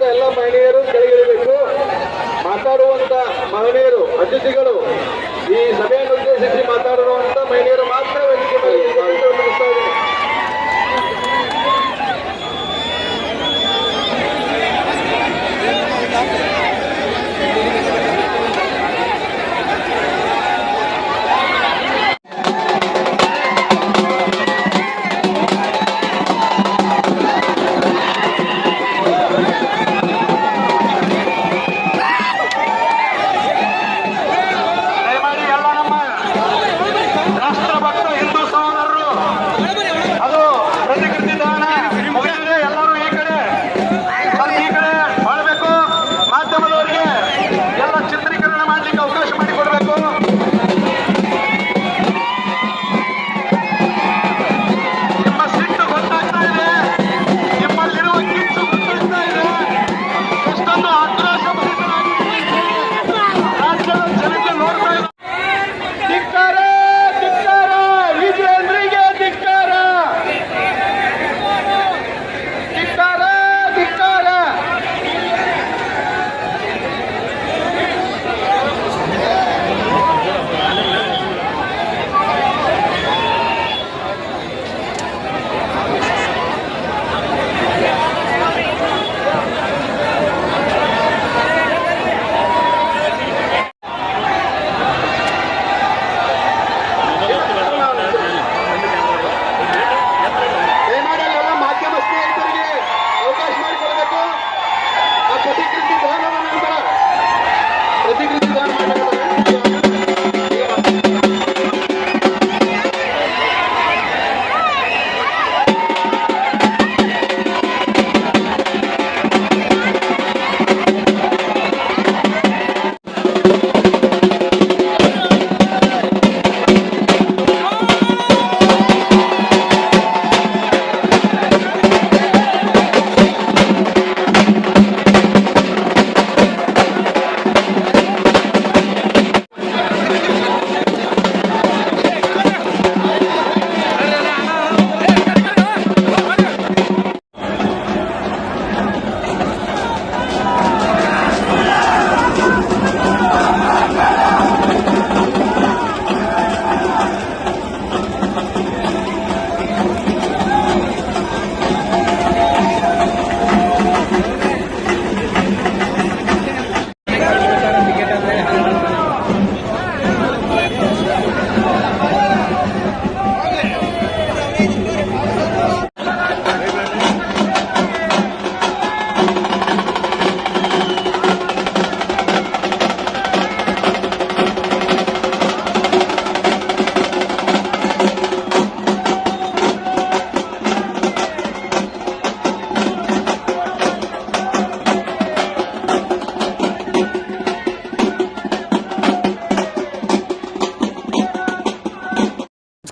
ಗಣ್ಯರು ಕೆಳಗಿಳಿಬೇಕು. ಮಾತಾಡುವಂತ ಮಹಿಳೆಯರು ಅತಿಥಿಗಳು ಈ ಸಭೆಯನ್ನು ಉದ್ದೇಶಿಸಿ ಮಾತಾಡುವಂತ ಮಹಿಳೆಯರು ಮಾತ್ರ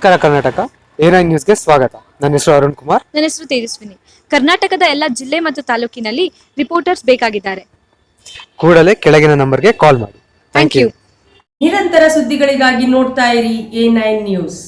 ನಮಸ್ಕಾರ ಕರ್ನಾಟಕ. ಎ ನೈನ್ ನ್ಯೂಸ್ಗೆ ಸ್ವಾಗತ. ನನ್ನ ಹೆಸರು ಅರುಣ್ ಕುಮಾರ್. ನನ್ನ ಹೆಸರು ತೇಜಸ್ವಿನಿ. ಕರ್ನಾಟಕದ ಎಲ್ಲ ಜಿಲ್ಲೆ ಮತ್ತು ತಾಲೂಕಿನಲ್ಲಿ ರಿಪೋರ್ಟರ್ಸ್ ಬೇಕಾಗಿದ್ದಾರೆ. ಕೂಡಲೇ ಕೆಳಗಿನ ನಂಬರ್ಗೆ ಕಾಲ್ ಮಾಡಿ. ಥ್ಯಾಂಕ್ ಯು ನಿರಂತರ ಸುದ್ದಿಗಳಿಗಾಗಿ ನೋಡ್ತಾ ಇರಿ ಎ ನೈನ್ ನ್ಯೂಸ್.